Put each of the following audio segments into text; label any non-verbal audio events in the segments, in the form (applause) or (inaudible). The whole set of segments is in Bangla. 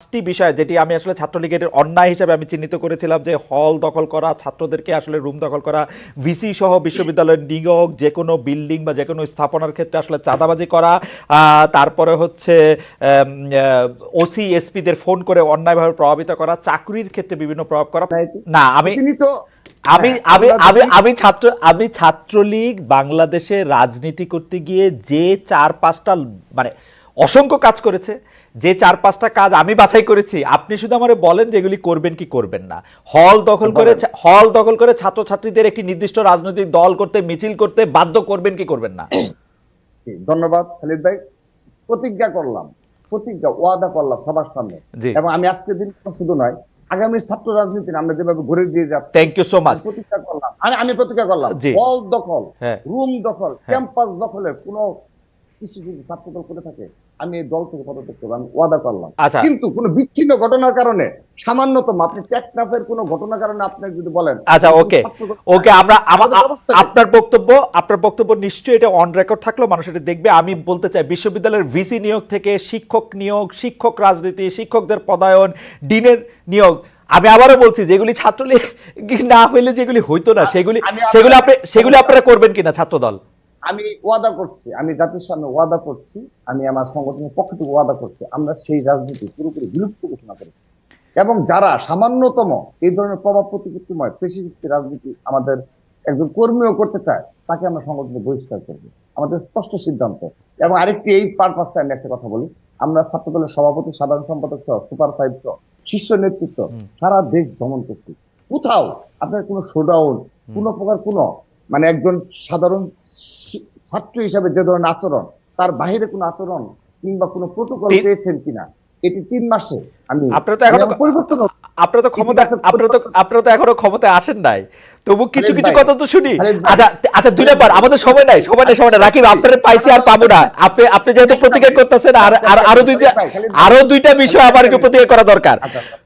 পাঁচটি বিষয় যেটি আমি আসলে ছাত্রলীগের অন্যায় হিসেবে আমি চিহ্নিত করেছিলাম যে হল দখল করা ছাত্রদেরকে আসলে রুম দখল করা ভিসি সহ বিশ্ববিদ্যালয়ের নিয়োগ যে কোনো বিল্ডিং বা যে কোনো স্থাপনার ক্ষেত্রে আসলে চাঁদাবাজি করা তারপরে হচ্ছে ওসি এসপিদের ফোন করে অন্যায়ভাবে প্রভাবিত করা চাকরির ক্ষেত্রে বিভিন্ন প্রভাব করা। না আমি তো আমি হ্যাঁ, আমি আমি আমি ছাত্র আমি ছাত্রলীগ বাংলাদেশে রাজনীতি করতে গিয়ে যে চার পাঁচটা মানে অসংখ্য কাজ করেছে যে চার পাঁচটা কাজ আমি বাছাই করেছি আপনি শুধু আমারে বলেন যেগুলি করবেন কি করবেন না। হল দখল করে হল দখল করে ছাত্রছাত্রীদের একটি নির্দিষ্ট রাজনৈতিক দল করতে মিছিল করতে বাধ্য করবেন কি করবেন না? ধন্যবাদ খালিদ ভাই। প্রতিজ্ঞা করলাম প্রতিজ্ঞা ওয়াদা করলাম সবার সামনে। এবং আমি আজকে দিন শুধু নয় আগামী ছাত্র রাজনীতি আমরা যেভাবে ঘুরে দিয়ে যাচ্ছি থ্যাংক ইউ সো মাচ প্রতিজ্ঞা করলাম। আমি আমি প্রতিজ্ঞা করলাম হল দখল হ্যাঁ। রুম দখল ক্যাম্পাস দখলের কোনো কিছু যদি ছাত্রদল করে থাকে আমি এই দল থেকে পদত্যাগ করব আমি ওয়াদা করলাম আচ্ছা। কিন্তু কোনো বিচ্ছিন্ন ঘটনার কারণে সামান্যতম আপনি টেকনাফের কোনো ঘটনার কারণে আপনি যদি বলেন আচ্ছা ওকে ওকে আমরা? আপনার বক্তব্য আপনার বক্তব্য নিশ্চয়ই এটা অন রেকর্ড থাকলেও মানুষ এটা দেখবে আমি বলতে চাই বিশ্ববিদ্যালয়ের ভিসি নিয়োগ থেকে শিক্ষক নিয়োগ শিক্ষক রাজনীতি শিক্ষকদের পদায়ন ডিনের নিয়োগ আমি আবারও বলছি যেগুলি ছাত্রলীগ না হইলে যেগুলি হইতো না সেগুলি সেগুলি আপনি সেগুলি আপনারা করবেন কিনা ছাত্রদল আমি ওয়াদা করছি আমি জাতির সামনে ওয়াদা করছি আমি আমার সংগঠনের পক্ষ থেকে ওয়াদা করছি আমরা সেই রাজনীতি পুরোপুরি বিলুপ্ত ঘোষণা করেছি। এবং যারা সামান্যতম এই ধরনের প্রভাব প্রতিপত্তিময় পেশিযুক্তি রাজনীতি আমাদের একজন কর্মীও করতে চায় তাকে আমরা সংগঠনে বহিষ্কার করব। আমাদের স্পষ্ট সিদ্ধান্ত। এবং আরেকটি এই পারপাসে আমি একটা কথা বলি আমরা ছাত্র দলের সভাপতি সাধারণ সম্পাদক সহ সুপার ফাইভ সহ শীর্ষ নেতৃত্ব সারা দেশ ভ্রমণ করছি। কোথাও আপনার কোনো শোডাউন কোনো প্রকার কোনো মানে একজন সাধারণ ছাত্র হিসাবে যে ধরনের আচরণ তার বাইরে কোনো আচরণ কিংবা কোনো প্রোটোকল পেয়েছেন কিনা এটি তিন মাসে আমি আপনারা তো এখনো- পরিবর্তন আপনারা তো ক্ষমতা আপনারা তো আপনারা তো এখনও ক্ষমতায় আসেন নাই। তবু কিছু কিছু কথা তো শুনি। আচ্ছা আচ্ছা দুই নাম্বার আমাদের সময় নাই সময় নাই সময় নাই। রাকিব আপনারা পাইছি আর পাবো না। আপনি আপনি যেহেতু প্রতিজ্ঞা করতেছেন আর আর আরও দুইটা। আরও দুইটা বিষয় আমার একটু প্রতিজ্ঞা করা দরকার। আচ্ছা, আচ্ছা।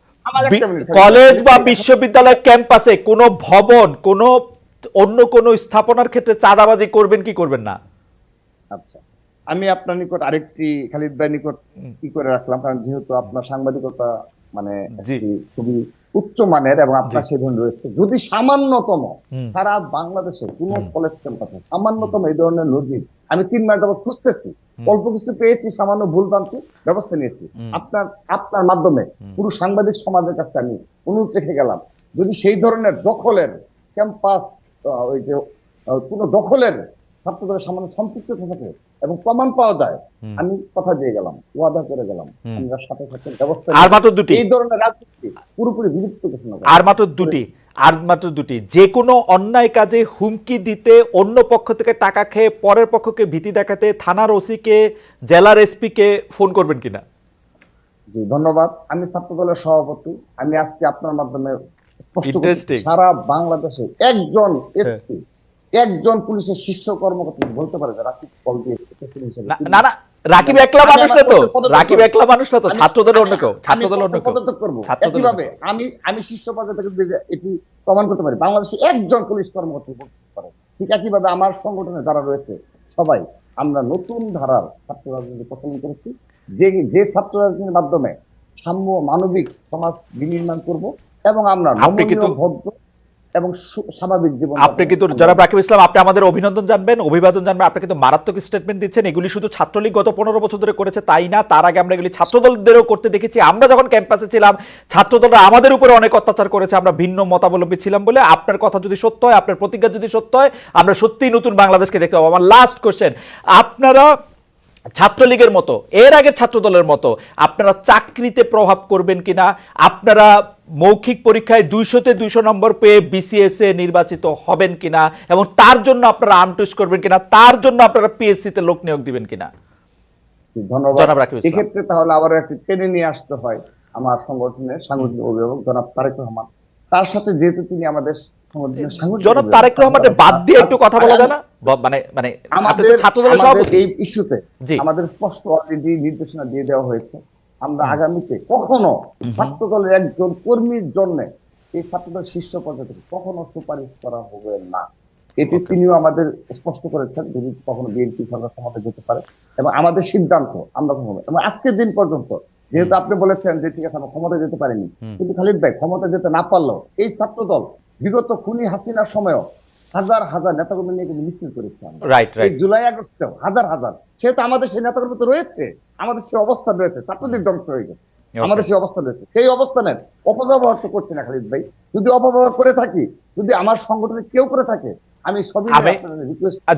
কলেজ বা বিশ্ববিদ্যালয় ক্যাম্পাসে কোনো ভবন কোনো অন্য কোনো স্থাপনার ক্ষেত্রে চাঁদাবাজি করবেন কি করবেন না? আচ্ছা আমি আপনার নিকট আরেকটি খালিদ ভাই নিকট কি করে রাখলাম? কারণ যেহেতু আপনার সাংবাদিকতা মানে খুবই উচ্চ মানের এবং আপনার। সেই ধরনের রয়েছে। যদি সামান্যতম সারা বাংলাদেশে কোন কলেজ ক্যাম্পাসে সামান্যতম এই ধরনের নজির আমি তিন মাস যাবত খুঁজতেছি অল্প কিছু পেয়েছি সামান্য ভুল ভ্রান্তি ব্যবস্থা নিয়েছি। আপনার আপনার মাধ্যমে পুরো সাংবাদিক সমাজের কাছে আমি অনুরোধ রেখে গেলাম যদি সেই ধরনের দখলের ক্যাম্পাস ওই যে কোনো দখলের ছাত্রদের সামান্য সম্পৃক্ত থাকে এবং প্রমাণ পাওয়া যায় আমি কথা দিয়ে গেলাম ওয়াদা করে গেলাম আমরা সাথে সাথে ব্যবস্থা আর মাত্র দুটি। এই ধরনের রাজনীতি পুরোপুরি বিলুপ্ত ঘোষণা করা। আর মাত্র দুটি আর মাত্র দুটি। যে কোনো অন্যায় কাজে হুমকি দিতে অন্য পক্ষ থেকে টাকা খেয়ে পরের পক্ষকে ভীতি দেখাতে থানার ওসিকে জেলার এসপিকে ফোন করবেন কিনা? জি ধন্যবাদ। আমি ছাত্র দলের সভাপতি। আমি আজকে আপনার মাধ্যমে স্পষ্ট. হ্যাঁ। সারা বাংলাদেশে একজন এসপি একজন পুলিশের শীর্ষ কর্মকর্তা বলতে পারে যে রাকিব কল দিয়েছে না না না রাকিব একলা মানুষ না তো। রাকিব একলা মানুষ না তো ছাত্রদলের অন্য কেউ আমি ছাত্রদলের অন্য কেউ। আমি আমি শীর্ষ পর্যায়ে থেকে এটি প্রমাণ করতে পারি। বাংলাদেশে একজন পুলিশ কর্মকর্তা বলতে পারে ঠিক একইভাবে আমার সংগঠনে যারা রয়েছে সবাই আমরা নতুন ধারার ছাত্র রাজনীতি প্রচলন করেছি। যে যে ছাত্র রাজনীতির মাধ্যমে সাম্য মানবিক সমাজ বিনির্মাণ করব এবং আমরা আপনি কিন্তু- ভদ্র এবং স্বাভাবিক জীবন আপনি কিন্তু জনাব রাকিব ইসলাম আপনি আমাদের অভিনন্দন জানবেন অভিবাদন জানবেন আপনি কিন্তু মারাত্মক স্টেটমেন্ট দিচ্ছেন। এগুলি শুধু ছাত্রলীগ গত পনেরো বছর ধরে করেছে তাই না? তার আগে আমরা এগুলি ছাত্রদলদেরও করতে দেখেছি। আমরা যখন ক্যাম্পাসে ছিলাম ছাত্রদলরা আমাদের উপরে অনেক অত্যাচার করেছে। আমরা ভিন্ন মতাবলম্বী ছিলাম বলে আপনার কথা যদি সত্য হয় আপনার প্রতিজ্ঞা যদি সত্য হয় আমরা সত্যিই নতুন বাংলাদেশকে দেখতে পাবো। আমার লাস্ট কোশ্চেন আপনারা ছাত্রলীগের মতো এর আগের ছাত্রদলের মতো আপনারা চাকরিতে প্রভাব করবেন কিনা আপনারা মৌখিক পরীক্ষায় দুইশোতে দুইশো নম্বর পেয়ে বিসিএস এ নির্বাচিত হবেন কিনা এবং তার জন্য আপনারা আমটুস করবেন কিনা তার জন্য আপনারা পিএসসি তে লোক নিয়োগ দিবেন কিনা? ধন্যবাদ। এক্ষেত্রে তাহলে আবার একটি টেনে নিয়ে আসতে হয় আমার সংগঠনের সাংগঠনিক অভিভাবক জনাব তারেক রহমান। তার সাথে যেহেতু তিনি আমাদের জনাব তারেক রহমানের বাদ দিয়ে একটু কথা বলা যায় না? মানে মানে আমাদের ছাত্রদলের সভাপতি। এই ইস্যুতে আমাদের স্পষ্ট অলরেডি নির্দেশনা দিয়ে দেওয়া হয়েছে। আমরা আগামীতে কখনো ছাত্র দলের একজন কর্মীর জন্য এই ছাত্রদল শীর্ষ পর্যায়ে কখনো সুপারিশ করা হবে না। এটি তিনিও আমাদের স্পষ্ট করেছেন যদি কখনো বিএনপি সরকার ক্ষমতা যেতে পারে। এবং আমাদের সিদ্ধান্ত আমরা কখনো এবং আজকের দিন পর্যন্ত যেহেতু আপনি বলেছেন যে ঠিক আছে আমরা ক্ষমতা যেতে পারিনি। কিন্তু খালিদ ভাই ক্ষমতা যেতে না পারলেও এই ছাত্র দল বিগত খুনি হাসিনার সময়ও হাজার হাজার নেতাকর্মী নিয়ে কিন্তু মিছিল করেছে রাইট রাইট জুলাই আগস্টেও হাজার হাজার। সেহেতু আমাদের সেই নেতাকর্মী তো রয়েছে আমাদের সেই অবস্থা রয়েছে ছাত্রলীগ ধ্বংস হয়ে গেছে। আমাদের সেই অবস্থা রয়েছে। সেই অবস্থানের অপব্যবহার তো করছে না খালিদ ভাই। যদি অপব্যবহার করে থাকি যদি আমার সংগঠনে কেউ করে থাকে আমি সবই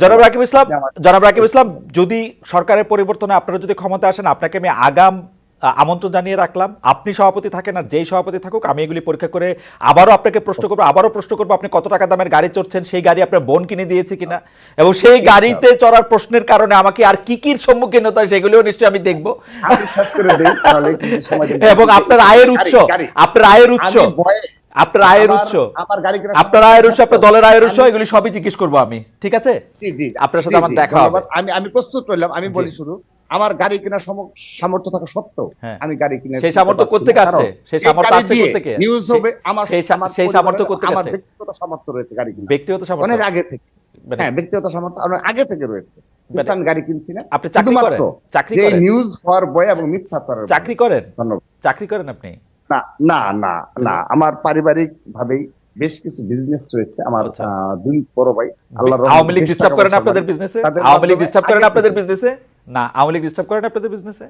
জনাব রাকিব ইসলাম জনাব রাকিব ইসলাম যদি সরকারের পরিবর্তনে আপনারা যদি ক্ষমতা আসেন আপনাকে আমি আগাম আমন্ত্রণ জানিয়ে রাখলাম। আপনি সভাপতি থাকেন আর যেই সভাপতি থাকুক আমি এগুলি পরীক্ষা করে আবারও আপনাকে প্রশ্ন করব আবারও প্রশ্ন করব আপনি কত টাকা দামের গাড়ি চড়ছেন সেই গাড়ি আপনার বোন কিনে দিয়েছে কিনা? এবং সেই গাড়িতে চড়ার প্রশ্নের কারণে আমাকে আর কি কির সম্মুখীন হতে হয় সেগুলিও নিশ্চয়ই আমি দেখব। (laughs) এবং আপনার আয়ের উৎস। আপনার আয়ের উৎস আপনার আয়ের উৎস আপনার আয়ের উৎস আপনার দলের আয়ের উৎস এগুলি সবই জিজ্ঞেস করব আমি ঠিক আছে? আপনার সাথে আমার দেখা হবে। আমি আমি প্রস্তুত রইলাম আমি বলি শুধু আমার গাড়ি কেনার সামর্থ্য থাকা সত্ত্বেও হ্যাঁ। আমি গাড়ি কিনে সেই সামর্থ্য কোত্থেকে আসছে? সেই সামর্থ্য আসছে কোত্থেকে? নিউজ হবে আমার সেই আমার সামর্থ্য কোত্থেকে আমার ব্যক্তিগত সামর্থ্য রয়েছে গাড়ি কিনা ব্যক্তিগত সামর্থ্য? অনেক আগে থেকে। মানে- হ্যাঁ ব্যক্তিগত সামর্থ্য অনেক আগে থেকে রয়েছে। কিন্তু মানে- আমি গাড়ি কিনছি না। আপনি চাকরি করেন? চাকরি যে করেন? নিউজ হওয়ার বয় এবং মিথ্যাচারের চাকরি করেন? ধন্যবাদ। চাকরি করেন আপনি? না না না না। আমার পারিবারিক ভাবেই বেশ কিছু বিজনেস রয়েছে আমার আচ্ছা। দুই বড় ভাই। আল্লাহ আওয়ামী লীগ ডিস্টার্ব করেন আপনাদের বিজনেসে আওয়ামী লীগ ডিস্টার্ব করেন আপনাদের বিজনেসে না আওয়ামী লীগ ডিস্টার্ব করেন আপনাদের বিজনেসে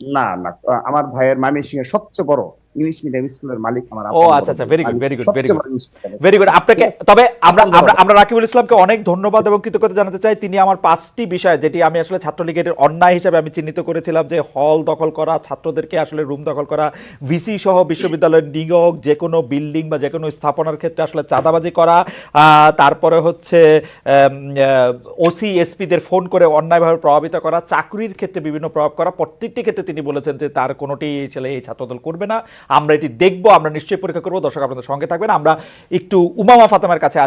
না না আমার ভাইয়ের মামি সিং এর সবচেয়ে বড় ইংলিশ মিডিয়াম স্কুলের মালিক আমার ও, আচ্ছা, আচ্ছা, সবচেয়ে very good. বড় English medium ভেরি গুড আপনাকে তবে আমরা আমরা আমরা রাকিবুল ইসলামকে অনেক ধন্যবাদ এবং কৃতজ্ঞতা জানাতে চাই। তিনি আমার পাঁচটি বিষয় যেটি আমি আসলে ছাত্রলীগের অন্যায় হিসেবে আমি চিহ্নিত করেছিলাম যে হল দখল করা ছাত্রদেরকে আসলে রুম দখল করা ভিসি সহ বিশ্ববিদ্যালয়ের নিয়োগ যে কোনো বিল্ডিং বা যে কোনো স্থাপনার ক্ষেত্রে আসলে চাঁদাবাজি করা আহ, তারপরে হচ্ছে ওসি এসপিদের ফোন করে অন্যায়ভাবে প্রভাবিত করা চাকরির ক্ষেত্রে বিভিন্ন প্রভাব করা প্রত্যেকটি ক্ষেত্রে তিনি বলেছেন যে তার কোনোটি ছেলে এই ছাত্রদল করবে না। আমরা এটি দেখব, আমরা নিশ্চয়ই পরীক্ষা করব। দর্শক, আপনাদের সঙ্গে থাকবেন। আমরা একটু উমামা ফাতেমার কাছে